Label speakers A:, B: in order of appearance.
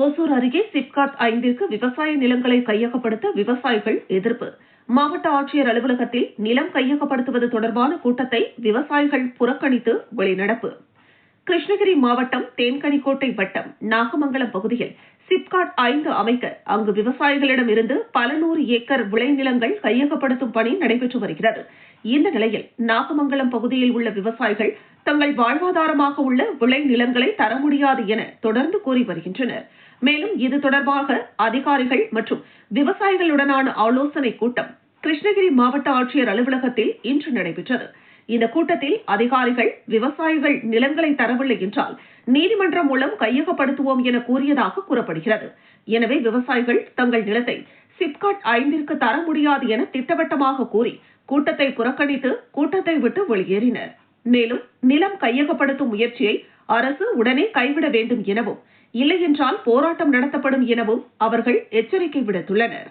A: ஓசூர் அருகே சிப்காட் ஐந்திற்கு விவசாய நிலங்களை கையகப்படுத்த விவசாயிகள் எதிர்ப்பு. மாவட்ட ஆட்சியர் அலுவலகத்தில் நிலம் கையகப்படுத்துவது தொடர்பான கூட்டத்தை விவசாயிகள் புறக்கணித்து வெளிநடப்பு. கிருஷ்ணகிரி மாவட்டம் தேன்கனிக்கோட்டை வட்டம் நாகமங்கலம் பகுதியில் சிப்காட் ஐந்து அமைக்க அங்கு விவசாயிகளிடம் இருந்து பல நூறு ஏக்கர் விளைநிலங்கள் கையகப்படுத்தும் பணி நடைபெற்று வருகிறது. இந்த நிலையில் நாகமங்கலம் பகுதியில் உள்ள விவசாயிகள் தங்கள் வாழ்வாதாரமாக உள்ள விளைநிலங்களை தர முடியாது என தொடர்ந்து கூறி வருகின்றனர். மேலும் இது தொடர்பாக அதிகாரிகள் மற்றும் விவசாயிகளுடனான ஆலோசனைக் கூட்டம் கிருஷ்ணகிரி மாவட்ட ஆட்சியர் அலுவலகத்தில் இன்று நடைபெற்றது. இந்த கூட்டத்தில் அதிகாரிகள் விவசாயிகள் நிலங்களை தரவில்லை என்றால் நீதிமன்றம் மூலம் கையகப்படுத்துவோம் என கூறியதாக கூறப்படுகிறது. எனவே விவசாயிகள் தங்கள் நிலத்தை சிப்காட் ஐந்திற்கு தர முடியாது என திட்டவட்டமாக கூறி கூட்டத்தை புறக்கணித்து கூட்டத்தை விட்டு வெளியேறினர். மேலும் நிலம் கையகப்படுத்தும் முயற்சியை அரசு உடனே கைவிட வேண்டும் எனவும் இல்லையென்றால் போராட்டம் நடத்தப்படும் எனவும் அவர்கள் எச்சரிக்கை விடுத்துள்ளனர்.